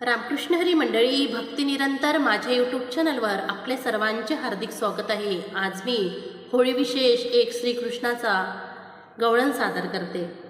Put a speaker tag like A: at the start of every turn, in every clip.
A: रामकृष्ण हरी मंडळी भक्ती निरंतर माझ्या यूट्यूब चॅनलवर आपले सर्वांचे हार्दिक स्वागत आहे. आज मी होळी विशेष एक श्रीकृष्णाचा गवळण सादर करते.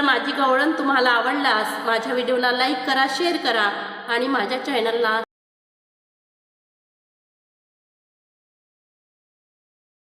A: जर माझी गवळण तुम्हाला आवडल्यास माझ्या व्हिडिओला लाईक करा शेअर करा आणि माझ्या चॅनलला